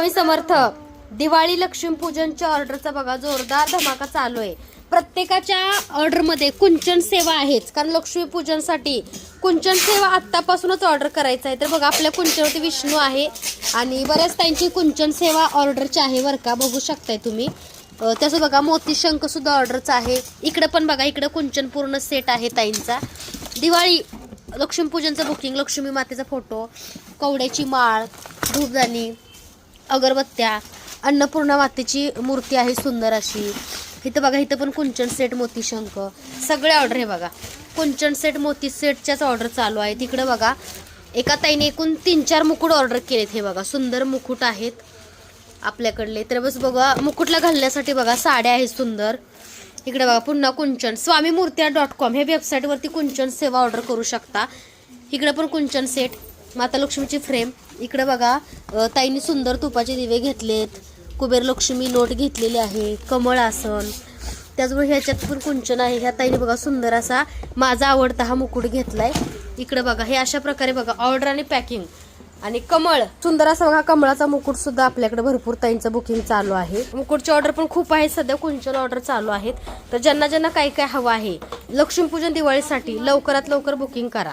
स्वामी समर्थ. दिवाळी लक्ष्मीपूजनच्या ऑर्डरचा बघा जोरदार धमाका चालू आहे प्रत्येकाच्या ऑर्डरमध्ये कुंचन सेवा आहेच. कारण लक्ष्मीपूजनसाठी कुंचन सेवा आत्तापासूनच ऑर्डर करायचं आहे. तर बघा आपल्या कुंचनवरती विष्णू आहे आणि बऱ्याच त्यांची कुंचन सेवा ऑर्डरची आहे बरं का. बघू शकताय तुम्ही. त्याचं बघा मोती शंख सुद्धा ऑर्डरचा आहे. इकडं पण बघा इकडं कुंचन पूर्ण सेट आहे ताईंचा. दिवाळी लक्ष्मीपूजनचं बुकिंग लक्ष्मी मातेचा फोटो कवड्याची माळ धूपदाणी अगरबत्त्या अन्नपूर्णा मातेची मूर्ती आहे सुंदर अशी. इथं बघा इथं पण कुंचन सेट मोती शंख. सगळे ऑर्डर हे बघा. कुंचन सेट मोती सेटच्याच ऑर्डर चालू आहे. तिकडं बघा एका ताईने एकूण तीन चार मुकुट ऑर्डर केलेत हे बघा. सुंदर मुकुट आहेत आपल्याकडले. तर बस बघा मुकुटला घालण्यासाठी बघा साड्या आहेत सुंदर. इकडे बघा पुन्हा कुंचन. स्वामी मूर्त्या डॉट कॉम हे वेबसाईटवरती कुंचन सेवा ऑर्डर करू शकता. इकडे पण कुंचन सेट. माता लक्ष्मीची फ्रेम. इकडे बघा ताईंनी सुंदर तुपाचे दिवे घेतलेत. कुबेर लक्ष्मी नोट घेतलेली आहे कमळ आसन. त्याचबरोबर ह्याच्यात पण कुंचन आहे. ह्या ताईने बघा सुंदर असा माझा आवडता हा मुकुट घेतलाय. इकडे बघा हे अशा प्रकारे बघा ऑर्डर आणि पॅकिंग. आणि कमळ सुंदर असा बघा कमळाचा मुकुट सुद्धा आपल्याकडे भरपूर ताईंचं बुकिंग चालू आहे. मुकुटची ऑर्डर पण खूप आहे सध्या कुंचन ऑर्डर चालू आहेत. तर ज्यांना ज्यांना काय काय हवं आहे लक्ष्मीपूजन दिवाळीसाठी लवकरात लवकर बुकिंग करा.